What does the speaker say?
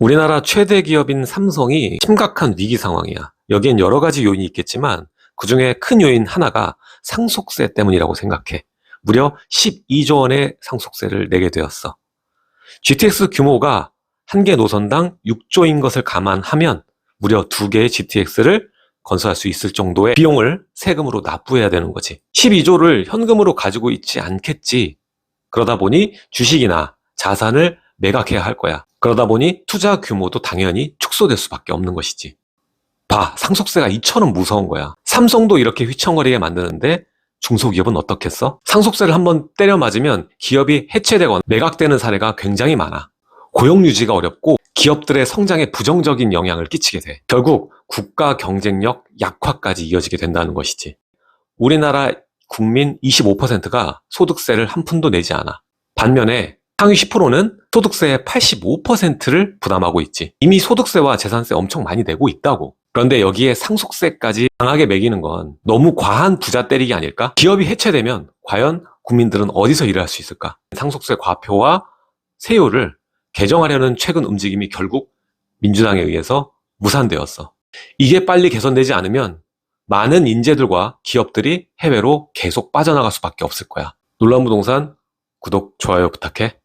우리나라 최대 기업인 삼성이 심각한 위기 상황이야. 여기엔 여러 가지 요인이 있겠지만 그 중에 큰 요인 하나가 상속세 때문이라고 생각해. 무려 12조 원의 상속세를 내게 되었어. GTX 규모가 한 개 노선당 6조인 것을 감안하면 무려 두 개의 GTX를 건설할 수 있을 정도의 비용을 세금으로 납부해야 되는 거지. 12조를 현금으로 가지고 있지 않겠지. 그러다 보니 주식이나 자산을 매각해야 할 거야. 그러다 보니 투자 규모도 당연히 축소될 수밖에 없는 것이지. 봐, 상속세가 이처럼 무서운 거야. 삼성도 이렇게 휘청거리게 만드는데 중소기업은 어떻겠어? 상속세를 한번 때려 맞으면 기업이 해체되거나 매각되는 사례가 굉장히 많아. 고용 유지가 어렵고 기업들의 성장에 부정적인 영향을 끼치게 돼. 결국 국가 경쟁력 약화까지 이어지게 된다는 것이지. 우리나라 국민 25%가 소득세를 한 푼도 내지 않아. 반면에 상위 10%는 소득세의 85%를 부담하고 있지. 이미 소득세와 재산세 엄청 많이 내고 있다고. 그런데 여기에 상속세까지 강하게 매기는 건 너무 과한 부자 때리기 아닐까? 기업이 해체되면 과연 국민들은 어디서 일을 할 수 있을까? 상속세 과표와 세율을 개정하려는 최근 움직임이 결국 민주당에 의해서 무산되었어. 이게 빨리 개선되지 않으면 많은 인재들과 기업들이 해외로 계속 빠져나갈 수밖에 없을 거야. 놀라운 부동산 구독, 좋아요 부탁해.